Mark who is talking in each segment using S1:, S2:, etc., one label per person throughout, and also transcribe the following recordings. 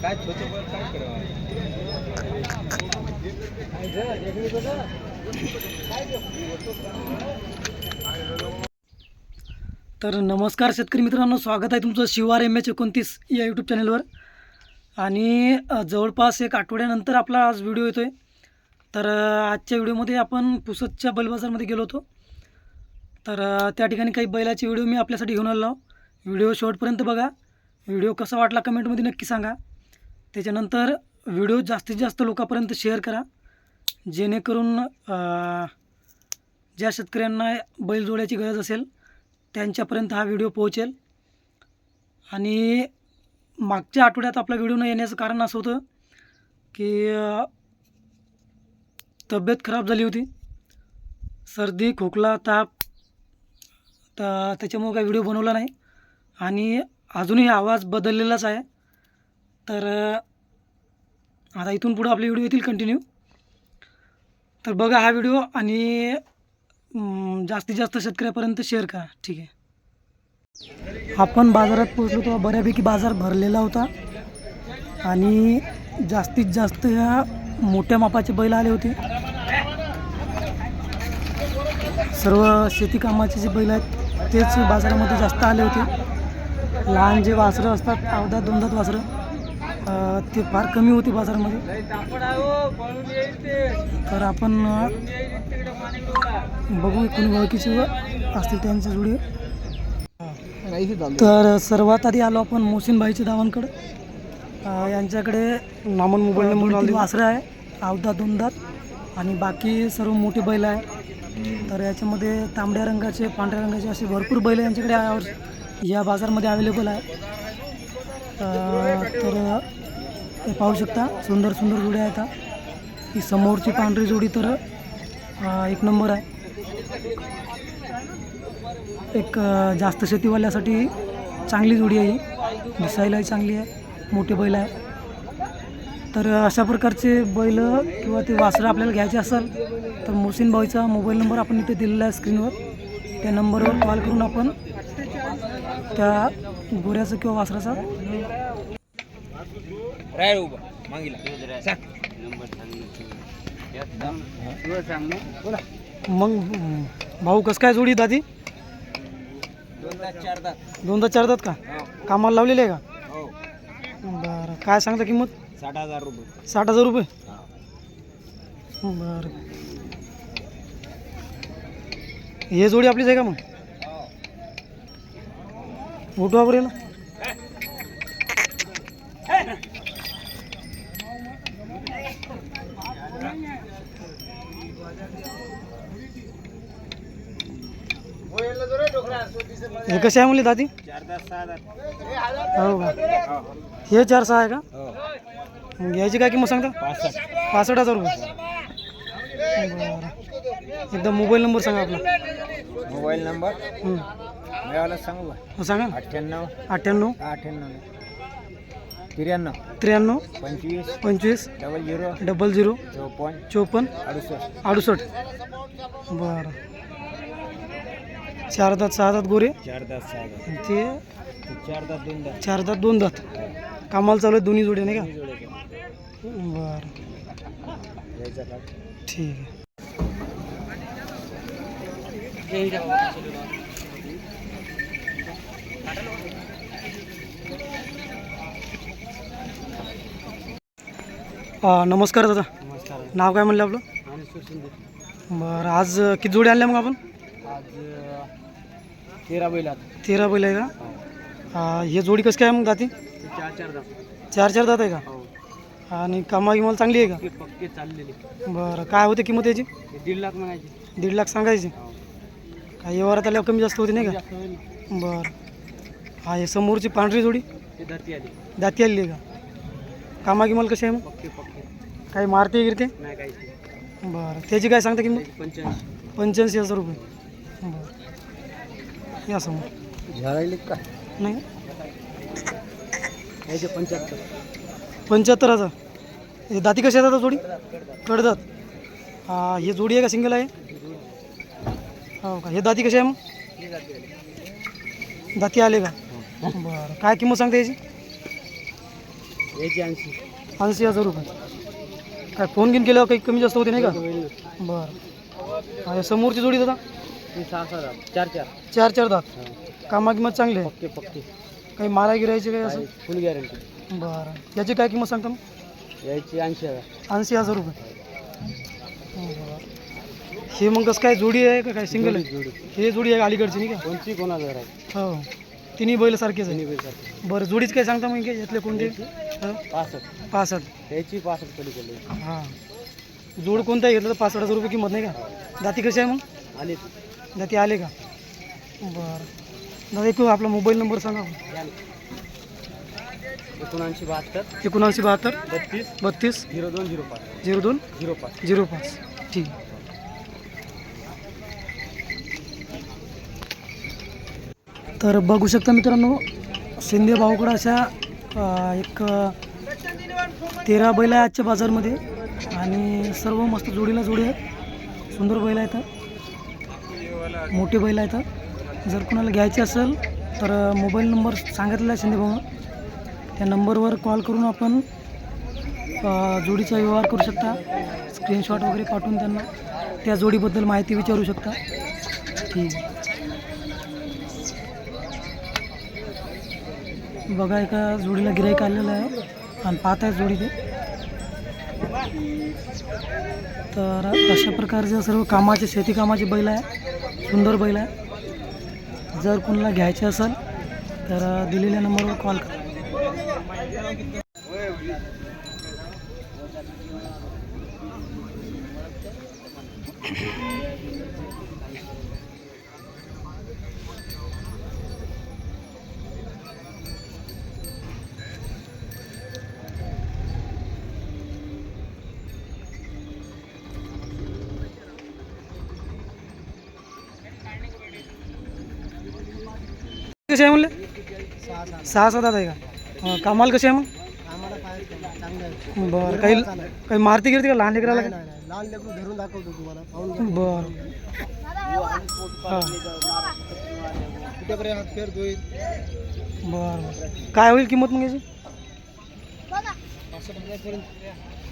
S1: काय छोटे काय करावं
S2: तर नमस्कार शेतकरी मित्रांनो स्वागत आहे तुमचं शिवार एम एच एकोणतीस या यूट्यूब चॅनलवर आणि जवळपास एक आठवड्यानंतर आपला आज व्हिडिओ येतो आहे तर आजच्या व्हिडिओमध्ये आपण पुसदच्या बलबाजारमध्ये गेलो होतो. तर त्या ठिकाणी काही बैलाचे व्हिडिओ मी आपल्यासाठी घेऊन आलो व्हिडिओ शेवटपर्यंत बघा. व्हिडिओ कसा वाटला कमेंटमध्ये नक्की सांगा. त्याच्यानंतर व्हिडिओ जास्तीत जास्त लोकांपर्यंत शेअर करा. जेणेकरून ज्या शेतकऱ्यांना बैल जोड्याची गरज असेल त्यांच्यापर्यंत हा व्हिडिओ पोहोचेल. आणि मागच्या आठवड्यात आपला व्हिडिओ न येण्याचं कारण असं होतं की तब्येत खराब झाली होती. सर्दी खोकला ताप तर त्याच्यामुळं काही व्हिडिओ बनवला नाही. आणि अजूनही आवाज बदललेलाच आहे. तर आता इथून पुढं आपले व्हिडिओ येतील कंटिन्यू तर बघा हा व्हिडिओ आणि जास्तीत जास्त शेतकऱ्यापर्यंत शेअर करा. ठीक आहे. आपण बाजारात पोचलो तेव्हा बऱ्यापैकी बाजार भरलेला होता. आणि जास्तीत जास्त ह्या मोठ्या मापाचे बैल आले होते. सर्व शेती कामाचे जे बैल आहेत तेच बाजारामध्ये जास्त आले होते. लहान जे वासरं असतात अवधात दोनदात वासरं ते फार कमी होते बाजारामध्ये. तर आपण बघू कोणी ओळखीचे असतील त्यांच्या जोडी. तर सर्वात आधी आलो आपण मोहसिनबाईच्या दावांकडे. यांच्याकडे नामन मोबाईल नंबर वासरं आहे अवधा दोन दात आणि बाकी सर्व मोठी बैल आहे. तर याच्यामध्ये तांबड्या रंगाचे पांढऱ्या रंगाचे असे भरपूर बैल यांच्याकडे या बाजारमध्ये अवेलेबल आहे. तर हे पाहू शकता सुंदर सुंदर जोड्या आहेत ही. समोरची पांढरी जोडी तर एक नंबर आहे. एक जास्त शेतीवाल्यासाठी चांगली जोडी आहे ही. दिसायलाही चांगली आहे मोठे बैल आहे. तर अशा प्रकारचे बैल किंवा ते वासरं आपल्याला घ्यायचे असेल तर मोसिन भाईचा मोबाईल नंबर आपण इथे दिलेला आहे स्क्रीनवर. त्या नंबरवर कॉल करून आपण त्या गोऱ्याचं किंवा वासराचा मग भाऊ कसं काय जोडी दादी?
S1: दोनदा
S2: दोनदा चारदात का? कामाला लावलेले आहे का?
S1: हो.
S2: बरं काय सांगता किंमत?
S1: साठ हज़ार रुपये।
S2: साठ हज़ार रुपये? बरं हे जोडी आपलीच आहे का मग? उठवा बरं याला? हे कसे आहे म्हणले दादी? हो हे चार सहा आहे का?
S1: हो
S2: मग याची काय किंमत सांगता?
S1: पासष्ट.
S2: पासष्ट हजार रुपये. बरं. एकदा मोबाईल नंबर सांगा आपला.
S1: Mobile number?
S2: हं.
S1: मिळाला सांगू का
S2: हो सांगा. ना
S1: अठ्ठ्याण्णव.
S2: अठ्ठ्याण्णव.
S1: अठ्ठ्याण्णव. त्र्याण्णव.
S2: त्र्याण्णव.
S1: पंचवीस.
S2: पंचवीस.
S1: Double zero.
S2: Double zero.
S1: चौपन्न.
S2: चोपन्न.
S1: अडुसष्ट.
S2: अडुसष्ट. बरं. चार दात सहा दात गोरे?
S1: सहा
S2: आणि ते चार दात दोन दात कामाला चालू आहे दोन्ही जोडे नाही का? बरं. ठीक आहे. नमस्कार दादा.
S1: नमस्कार.
S2: नाव काय म्हणलं आपलं?
S1: आणि सुशिंदे
S2: बरं आज किती जोडी आणल्या मग आपण?
S1: आज तेरा बैलात
S2: तेरा बैल आहे का? हा, हे जोडी कसं काय मग दाती
S1: चार चारदा
S2: चार चार दात आहे का?
S1: हो.
S2: आणि कामा गिमाला चांगली आहे
S1: पक्के चाललेले.
S2: का बरं काय होते किंमत याची?
S1: दीड लाख म्हणायचे.
S2: दीड लाख सांगायची?
S1: हो.
S2: काय व्यवहारात आल्यावर कमी जास्त होते नाही का. बरं. हा हे समोरची पांढरी जोडी?
S1: ते धरती आली.
S2: दाती आलेली आहे का? कामा गिमाला कशी आहे मग?
S1: पक्के पक्के.
S2: काही मारते गिरते?
S1: नाही काही
S2: बरं त्याची काय सांगता किंमत?
S1: पंच्याऐंशी.
S2: पंच्याऐंशी हजार रुपये. बरं. या समोर.
S1: झाडायले का?
S2: नाही?
S1: पंच्याहत्तर
S2: पंच्याहत्तर. हजार हे दाती कशी आता जोडी? कडदात हा हे जोडी आहे का सिंगल आहे? हो का? हे दाती कशी आहे मग? दाती आले का? बरं. काय किंमत सांगता याची?
S1: याची ऐंशी.
S2: ऐंशी हजार रुपये. काय फोन घेऊन केल्यावर काही कमी जास्त होते नाही का? बरं. समोरची जोडी दादा?
S1: सहा सहा चार चार.
S2: चार चार दात. कामा किंमत चांगली? आहे
S1: पक्के पक्के.
S2: काही मारा गिरायची काही असं?
S1: फुल गॅरंटी
S2: बरं. याची काय किंमत सांगता मग?
S1: याची ऐंशी हजार.
S2: ऐंशी हजार रुपये. बरं हे मग कसं काय जोडी आहे का काय? सिंगल आहे?
S1: जोडी.
S2: हे जोडी आहे अलीकडची नाही
S1: कोणची कोणाला आहे?
S2: का हो. तिन्ही बैल सारखेच आहे.
S1: दोन्ही बैलसाठी
S2: बरं जोडीच काय सांगता मग? यातले कोणते? हं?
S1: पासष्ट.
S2: पासष्ट.
S1: याची पासष्ट पलीकडे
S2: हां. जोड कोणता घेतलं? तर पासष्ट हजार रुपये किंमत नाही का? दाती कशी आहे मग?
S1: आले.
S2: दाती आले का? बरं. दादा एक आपला मोबाईल नंबर सांगा.
S1: एकोणऐंशी बहात्तर
S2: एकोणऐंशी बहात्तर
S1: बत्तीस
S2: बत्तीस
S1: झिरो दोन झिरो पाच.
S2: झिरो दोन
S1: झिरो पाच.
S2: झिरो पाच. ठीक. तर बघू शकता मित्रांनो शिंदे भाऊकडं अशा एक तेरा बैल आहे आजच्या बाजारमध्ये. आणि सर्व मस्त जोडीला जोडी आहेत. सुंदर बैल आहेत. मोठे बैल आहेत. जर कुणाला घ्यायचे असेल तर मोबाईल नंबर सांगितलेला आहे शिंदे त्या नंबरवर कॉल करून आपण जोडीचा व्यवहार करू शकता. स्क्रीनशॉट वगैरे पाठवून त्यांना. त्या जोडीबद्दल माहिती विचारू शकता. ठीक. बघा एका जोडीला गिराईक आलेलं आहे. आणि पाहत आहे जोडी ते तर अशा प्रकारचे सर्व कामाचे शेती कामाचे बैल आहे. सुंदर बैल आहे. जर कोणाला घ्यायचे असेल तर दिलेल्या नंबरवर कॉल करा. कसे आहे म्हणले? सहा सात आहे का? कामाला कसे आहे मग? बरं काही काही मारती गिरती का? लहान लेकराला
S1: लहान लेकरू धरून दाखवतो तुम्हाला.
S2: बरं. बरं बरं. काय होईल किंमत मग याची?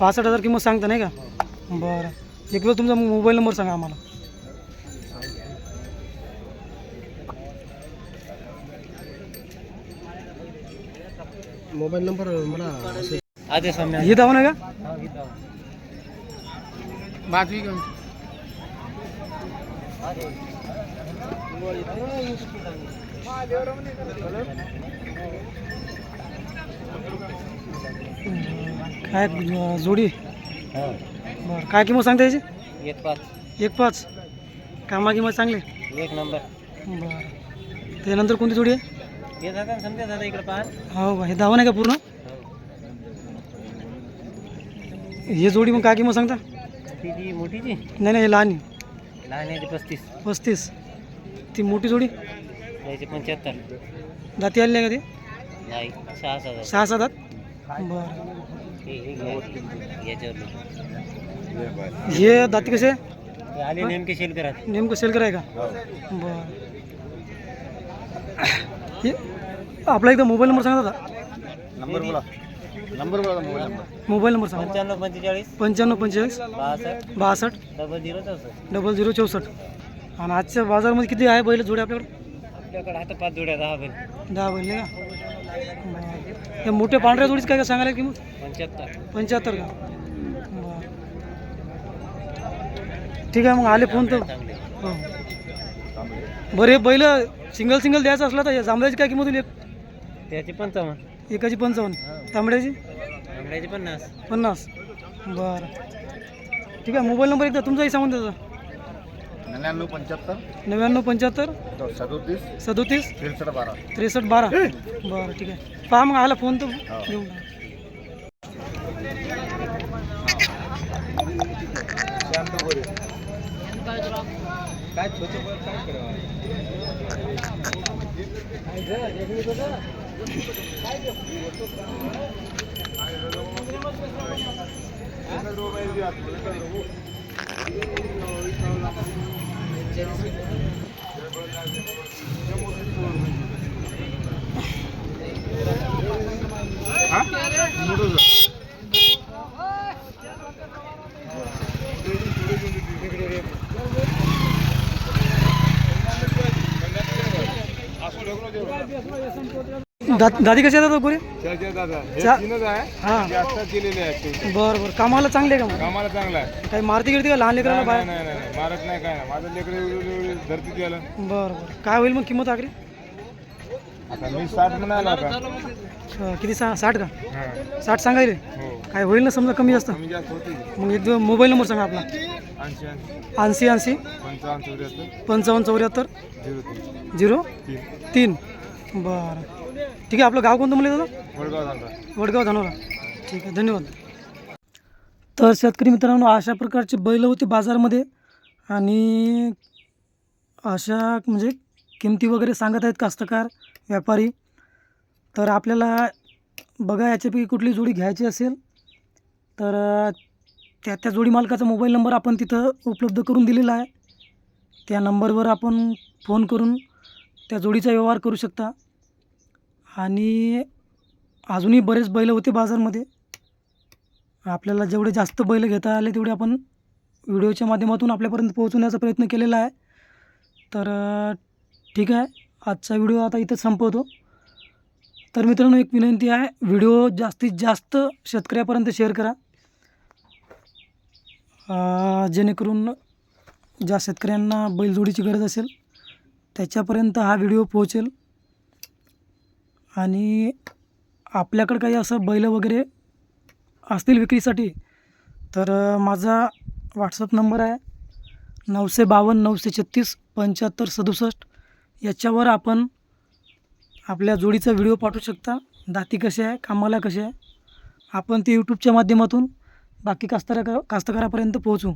S1: पासष्ट
S2: हजार किंमत सांगता नाही का? बरं. एक वेळ तुमचा मोबाईल नंबर सांगा आम्हाला.
S1: मोबाईल नंबर मला आधी सामने.
S2: हे दावा नाही का?
S1: बाकी घेऊन
S2: काय अं, जोडी? बरं काय किंमत सांगता याची?
S1: एक पाच.
S2: एक पाच. कामा किंमत चांगली?
S1: एक नंबर.
S2: बरं. त्यानंतर कोणती जोडी आहे?
S1: हे दादा समजा दादा इकडे पहा.
S2: हो का हे दावा नाही का पूर्ण? हे जोडी मग काय किंमत सांगता?
S1: ती ती मोठीची
S2: नाही नाही हे लहान आहे.
S1: लहान याची पस्तीस.
S2: पस्तीस. ती मोठी जोडी?
S1: याची पंच्याहत्तर.
S2: दाती आली आहे का
S1: नाही सहा सहा
S2: ते सहा सात आत बरं.
S1: याच्यावर
S2: हे दाती कसे?
S1: आले नेमके शेल करा
S2: नेमकं सेल कराय का? बरं. हे आपला एकदा मोबाईल नंबर सांगा दादा.
S1: नंबर बोला. नंबर बोला मोबाईल नंबर.
S2: मोबाईल नंबर सांगा.
S1: पंच्याण्णव पंचेचाळीस.
S2: पंच्याण्णव पंचेचाळीस.
S1: बासष्ट.
S2: बासष्ट.
S1: डबल झिरो चौसष्ट.
S2: डबल झिरो चौसष्ट. आणि आजच्या बाजारामध्ये किती आहे बैल जोडे आपल्याकडे?
S1: आपल्याकडे आता पाच जोड्या दहा बैल.
S2: दहा बैल नाही का. त्या मोठ्या पांढऱ्या जोडीच काय काय सांगायला की मग
S1: पंच्याहत्तर.
S2: पंच्याहत्तर का? बरं. ठीक आहे मग आले फोन तर. हो. बरं हे बैल सिंगल सिंगल द्यायचं असलं तर या जांभळ्याची काय किंमत होईल एक?
S1: त्याची पंचावन्न.
S2: एकाची पंचावन्न. तांबड्याची?
S1: आंबड्याची पन्नास.
S2: पन्नास. बरं. ठीक आहे मोबाईल नंबर एकदा तुमचाही सांगून द्याचा
S3: नव्याण्णव पंच्याहत्तर.
S2: नव्याण्णव पंच्याहत्तर.
S3: सदोतीस.
S2: सदोतीस.
S3: त्रेसष्ट बारा.
S2: त्रेसष्ट बारा. बरं ठीक आहे. पहा मग आला फोन तर घेऊन टाका.
S1: काय छोटे काय
S2: दा दादी कसे येतात गोरे
S3: दादा. हे
S2: चा-
S3: तीनच आहे.
S2: हां.
S3: ते आत्ताच केलेले आहेत
S2: बरं बरं. कामाला चांगले आहे का मग?
S3: कामाला चांगला आहे.
S2: काही मारती गिरती का लहान लेकराला
S3: नाही
S2: बाहेर?
S3: नाही नाही नाही, मारत नाही काय नाही. माझं एवढी एवढी द्यायला
S2: बरं बरं. काय होईल मग किंमत आखरी?
S3: आता मी साठ म्हणाला आता.
S2: अं, किती सा साठ का?
S3: हां.
S2: साठ सांगायले?
S3: हो.
S2: काय होईल ना समजा कमी जास्त?
S3: कमी जास्त होती
S2: मग एक दिवस मोबाईल नंबर सांगा आपला.
S3: ऐंशी ऐंशी.
S2: ऐंशी ऐंशी.
S3: पंचावन्न चौऱ्याहत्तर.
S2: पंचावन्न चौऱ्याहत्तर.
S3: झिरो तीन.
S2: झिरो
S3: तीन.
S2: तीन. बरं. ठीक आहे आपलं गाव कोणतं म्हणलं दादा?
S3: वडगाव
S2: वडगाव धानोरा ठीक आहे धन्यवाद. तर शेतकरी मित्रांनो अशा प्रकारचे बैल होते बाजारमध्ये आणि अशा म्हणजे किमती वगैरे सांगत आहेत कास्तकार व्यापारी. तर आपल्याला बघा याच्यापैकी कुठली जोडी घ्यायची असेल तर त्या त्या जोडी मालकाचा मोबाईल नंबर आपण तिथं उपलब्ध करून दिलेला आहे. त्या नंबरवर आपण फोन करून त्या जोडीचा व्यवहार करू शकता. आणि अजूनही बरेच बैल होते बाजारमध्ये. आपल्याला जेवढे जास्त बैल घेता आले तेवढे आपण व्हिडिओच्या माध्यमातून आपल्यापर्यंत पोहोचवण्याचा प्रयत्न केलेला आहे. तर ठीक आहे. आजचा व्हिडिओ आता इथं संपवतो. तर मित्रांनो एक विनंती आहे व्हिडिओ जास्तीत जास्त शेतकऱ्यापर्यंत शेअर करा. जेणेकरून ज्या शेतकऱ्यांना बैलजोडीची गरज असेल त्याच्यापर्यंत हा व्हिडिओ पोहोचेल. आणि आपल्याकडं काही असं बैल वगैरे असतील विक्रीसाठी तर माझा व्हॉट्सअप नंबर आहे नऊशे बावन्न नऊशे छत्तीस पंच्याहत्तर सदुसष्ट. याच्यावर आपण आपल्या जोडीचा व्हिडिओ पाठवू शकता. दाती कसे आहे कामाला कसे आहे आपण ते यूट्यूबच्या माध्यमातून बाकी कास्तकारा कास्तकारापर्यंत पोहोचू.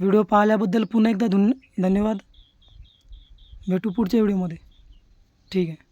S2: व्हिडिओ पाहिल्याबद्दल पुन्हा एकदा धुन धन्यवाद. भेटू पुढच्या व्हिडिओमध्ये. ठीक आहे.